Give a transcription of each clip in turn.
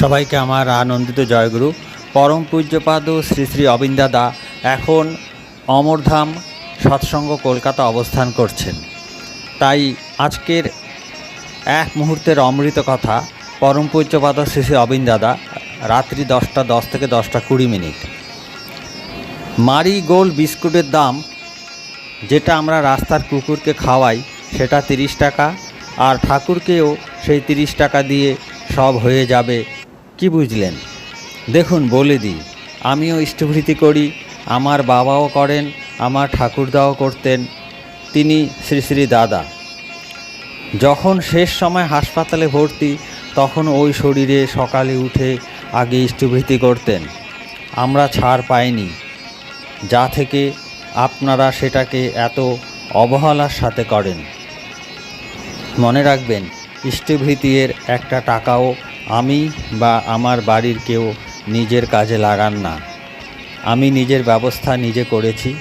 সবাইকে আমার আনন্দিত জয়গুরু। পরম পূজ্যপাদ শ্রী শ্রী অবিন্দাদা এখন অমরধাম সৎসঙ্গ কলকাতা অবস্থান করছেন। তাই আজকের এক মুহূর্তের অমৃত কথা পরম পূজ্যপাদ শ্রী শ্রী অবিন্দাদা রাত্রি দশটা দশ থেকে দশটা কুড়ি মিনিট। মারি গোল্ড বিস্কুটের দাম যেটা আমরা রাস্তার কুকুরকে খাওয়াই সেটা তিরিশ টাকা, আর ঠাকুরকেও সেই তিরিশ টাকা দিয়ে সব হয়ে যাবে কি বুঝলেন? দেখুন, বলে দিই, আমিও ইষ্টভৃতি করি, আমার বাবাও করেন, আমার ঠাকুরদাও করতেন, তিনি শ্রী শ্রী দাদা। যখন শেষ সময় হাসপাতালে ভর্তি, তখন ওই শরীরে সকালে উঠে আগে ইষ্টভৃতি করতেন। আমরা ছাড় পাইনি। যা থেকে আপনারা সেটাকে এত অবহেলার সাথে করেন। মনে রাখবেন ইষ্টভৃতির একটা টাকাও আমি বা আমার বাড়ির কেউ নিজের কাজে লাগান না। আমি নিজের ব্যবস্থা নিজে করেছি।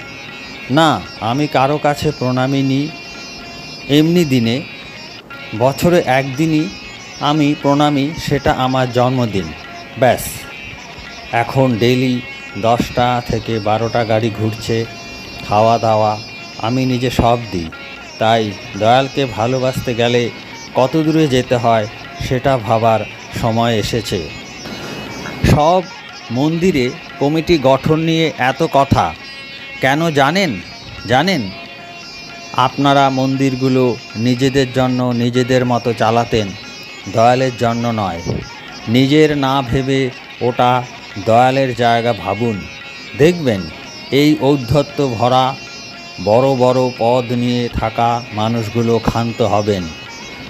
না, আমি কারও কাছে প্রণামী নিই এমনি দিনে, বছরে একদিনই আমি প্রণামী, সেটা আমার জন্মদিন। ব্যাস। এখন ডেইলি দশটা থেকে বারোটা গাড়ি ঘুরছে খাওয়া দাওয়া আমি নিজে সব দিই। তাই দয়ালকে ভালোবাসতে গেলে কত দূরে যেতে হয়, সেটা ভাবার সময় এসেছে। সব মন্দিরে কমিটি গঠন নিয়ে এত কথা। কেন জানেন? জানেন? আপনারা মন্দিরগুলো নিজেদের জন্য নিজেদের মতো চালাতেন, দয়ালের জন্য নয়। নিজের না ভেবে ওটা দয়ালের জায়গা ভাবুন। দেখবেন, এই ঔদ্ধত্য ভরা, বড় বড় পদ নিয়ে থাকা মানুষগুলো ক্ষান্ত হবেন।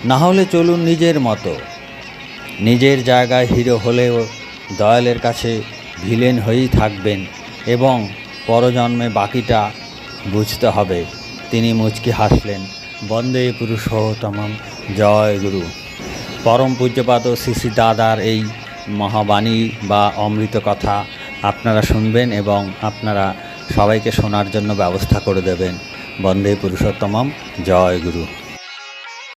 না হলে চলুন নিজের মতো। নিজের জায়গায় হিরো হলেও দয়ালের কাছে ভিলেন হয়েই থাকবেন এবং পরজন্মে বাকিটা বুঝতে হবে। তিনি মুচকি হাসলেন, বন্দে পুরুষোত্তমম, জয় গুরু। পরম পূজ্যপাদ শ্রী শ্রী দাদার এই মহাবাণী বা অমৃত কথা আপনারা শুনবেন এবং আপনারা সবাইকে শোনার জন্য ব্যবস্থা করে দেবেন। বন্দে পুরুষোত্তমম, জয় গুরু।